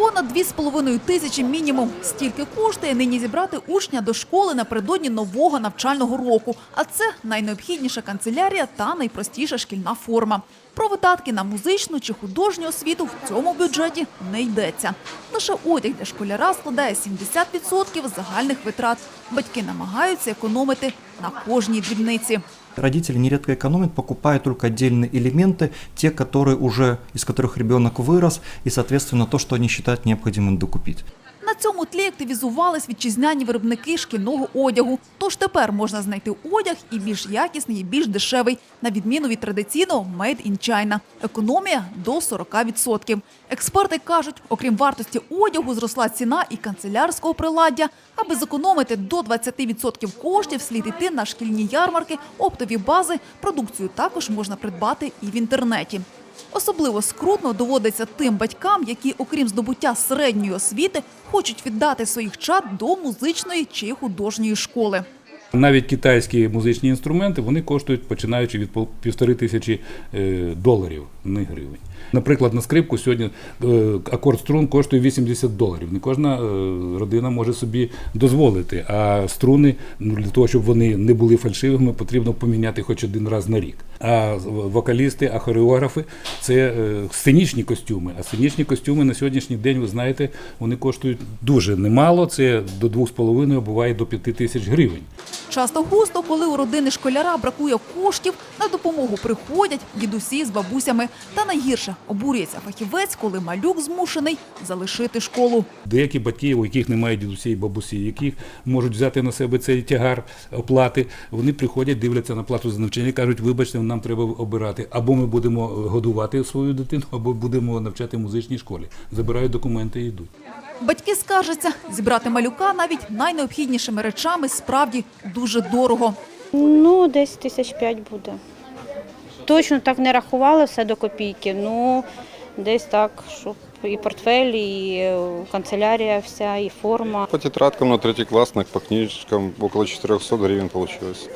Понад 2,5 тисячі мінімум. Стільки коштує нині зібрати учня до школи напередодні нового навчального року. А це найнеобхідніша канцелярія та найпростіша шкільна форма. Про видатки на музичну чи художню освіту в цьому бюджеті не йдеться. Лише одяг для школяра складає 70% загальних витрат. Батьки намагаються економити на кожній дрібниці Родители нередко экономят, покупая только отдельные элементы, те, которые уже, из которых ребенок вырос, и, соответственно, то, что они считают необходимым докупить. Цьому тлі активізувались вітчизняні виробники шкільного одягу. Тож тепер можна знайти одяг і більш якісний, і більш дешевий, на відміну від традиційного «Made in China». Економія до 40%. Експерти кажуть, окрім вартості одягу, зросла ціна і канцелярського приладдя. Аби зекономити до 20% коштів, слід іти на шкільні ярмарки, оптові бази. Продукцію також можна придбати і в інтернеті. Особливо скрутно доводиться тим батькам, які, окрім здобуття середньої освіти, хочуть віддати своїх чад до музичної чи художньої школи. Навіть китайські музичні інструменти вони коштують починаючи від півтори тисячі е, доларів, не гривень. Наприклад, на скрипку сьогодні е, акорд струн коштує 80 доларів. Не кожна е, родина може собі дозволити. А струни ну, для того, щоб вони не були фальшивими, потрібно поміняти хоч один раз на рік. А вокалісти, а хореографи це е, сценічні костюми. А сценічні костюми на сьогоднішній день, ви знаєте, вони коштують дуже немало. Це до 2,5, а буває до 5 тисяч гривень. Часто густо, коли у родини школяра бракує коштів, на допомогу приходять дідусі з бабусями. Та найгірше обурюється фахівець, коли малюк змушений залишити школу. Деякі батьки, у яких немає дідусі і бабусі, які можуть взяти на себе цей тягар оплати, вони приходять, дивляться на плату за навчання кажуть, вибачте, нам треба обирати. Або ми будемо годувати свою дитину, або будемо навчати в музичній школі. Забирають документи і йдуть. Батьки скаржаться, зібрати малюка навіть найнеобхіднішими речами справді дуже дорого. Ну, десь тисяч п'ять буде. Точно так не рахували все до копійки. Ну, десь так, щоб і портфель, і е, канцелярія вся, і форма. По тетрадкам на третьеклассных, по книжкам около 400 гривен получилось.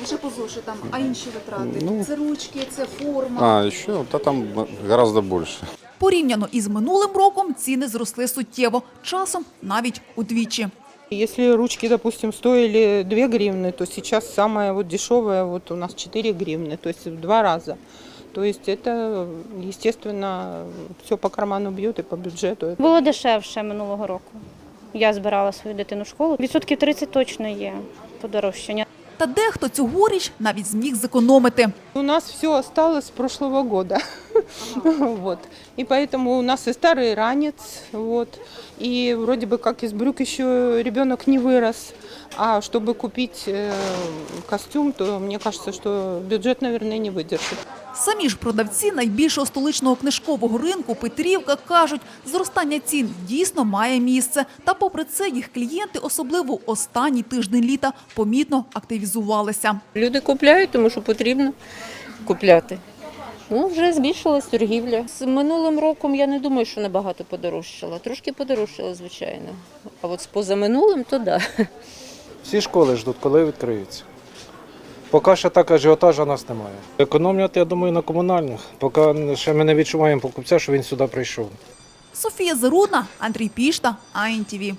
Лише по зошитам, а інші витрати? Ну. Це ручки, це форма. А, еще, да там гораздо больше. Порівняно із минулим роком ціни зросли суттєво, часом навіть удвічі. Если ручки, допустим, стоили 2 гривны, то сейчас самая вот дешевая вот у нас 4 гривны, то есть в два раза. То есть это, естественно, все по карману бьет и по бюджету. Було дешевше минулого року. Я збирала свою дитину в школу. Відсотків 30 точно є подорожчання. Та дехто цьогоріч навіть зміг зекономити. У нас все осталось с прошлого года. вот. И поэтому у нас и старый ранец, вот. И вроде бы как из брюк еще ребенок не вырос. А чтобы купить э, костюм, то мне кажется, что бюджет, наверное, не выдержит. Самі ж продавці найбільшого столичного книжкового ринку Петрівка кажуть, зростання цін дійсно має місце. Та попри це їх клієнти, особливо останній тиждень літа, помітно активізувалися. Люди купляють, тому що потрібно купляти. Ну, вже збільшилась торгівля. З минулим роком я не думаю, що набагато подорожчала. Трошки подорожчала, звичайно. А от з позаминулим, то так. Да. Всі школи ждуть, коли відкриються. Поки що так ажіотажу у нас немає. Економлювати, я думаю, на комунальних. Поки ще ми не відчуваємо покупця, що він сюди прийшов. Софія Зарудна, Андрій Пішта, АНТВ.